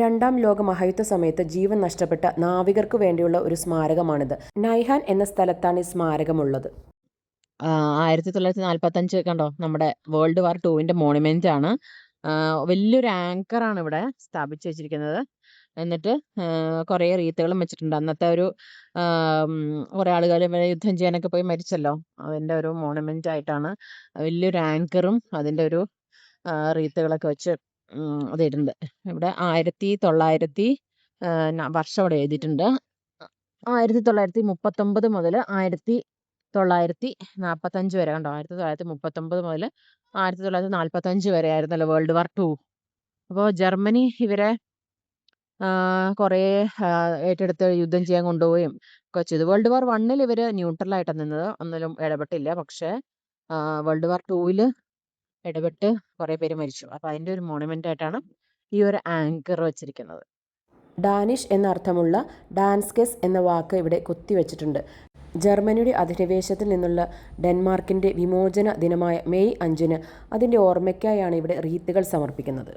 രണ്ടാം ലോക മഹായുദ്ധ സമയത്ത് ജീവൻ നഷ്ടപ്പെട്ട നാവികർക്ക് വേണ്ടിയുള്ള ഒരു സ്മാരകമാണിത്. നൈഹാൻ എന്ന സ്ഥലത്താണ് ഈ സ്മാരകമുള്ളത്. ആയിരത്തി തൊള്ളായിരത്തി നാൽപ്പത്തഞ്ച് കണ്ടോ? നമ്മുടെ വേൾഡ് വാർ ടൂവിന്റെ മോണുമെന്റ് ആണ് വലിയൊരു ആങ്കർ ആണ് ഇവിടെ സ്ഥാപിച്ചു വെച്ചിരിക്കുന്നത്. എന്നിട്ട് കുറേ റീത്തുകളും വെച്ചിട്ടുണ്ട്. അന്നത്തെ ഒരു കുറേ ആളുകൾ യുദ്ധം ചെയ്യാനൊക്കെ പോയി മരിച്ചല്ലോ. അതിന്റെ ഒരു മോണുമെന്റ് ആയിട്ടാണ് വലിയൊരു ആങ്കറും അതിന്റെ ഒരു റീത്തുകളൊക്കെ വെച്ച് അതിടുന്നുണ്ട് ഇവിടെ ആയിരത്തി തൊള്ളായിരത്തി വർഷം അവിടെ എഴുതിയിട്ടുണ്ട്. ആയിരത്തി തൊള്ളായിരത്തി മുപ്പത്തൊമ്പത് മുതൽ ആയിരത്തി തൊള്ളായിരത്തി നാൽപ്പത്തഞ്ച് വരെ കണ്ടോ? ആയിരത്തി തൊള്ളായിരത്തി മുപ്പത്തൊമ്പത് മുതൽ ആയിരത്തി തൊള്ളായിരത്തി നാൽപ്പത്തഞ്ച് വരെ ആയിരുന്നല്ലോ വേൾഡ് വാർ ടു. അപ്പോൾ ജർമ്മനി ഇവരെ കുറേ ഏറ്റെടുത്ത് യുദ്ധം ചെയ്യാൻ കൊണ്ടുപോവുകയും ഒക്കെ ചെയ്തു. വേൾഡ് വാർ വണ്ണിൽ ഇവർ ന്യൂട്രലായിട്ടാണ് നിന്നത്. ഒന്നിലും ഇടപെട്ടില്ല. പക്ഷേ വേൾഡ് വാർ ടൂവിൽ ഇടപെട്ട് കുറേ പേര് മരിച്ചു. അപ്പോൾ അതിന്റെ ഒരു മോണുമെന്റ് ആയിട്ടാണ് ഈ ഒരു ആങ്കർ വെച്ചിരിക്കുന്നത്. ഡാനിഷ് എന്ന അർത്ഥമുള്ള ഡാൻസ്കെസ് എന്ന വാക്ക് ഇവിടെ കൊത്തിവെച്ചിട്ടുണ്ട് ജർമ്മനിയുടെ അധിനിവേശത്തിൽ നിന്നുള്ള ഡെൻമാർക്കിന്റെ വിമോചന ദിനമായ മെയ് അഞ്ചിന് അതിന്റെ ഓർമ്മയ്ക്കായാണ് ഇവിടെ റീത്തുകൾ സമർപ്പിക്കുന്നത്.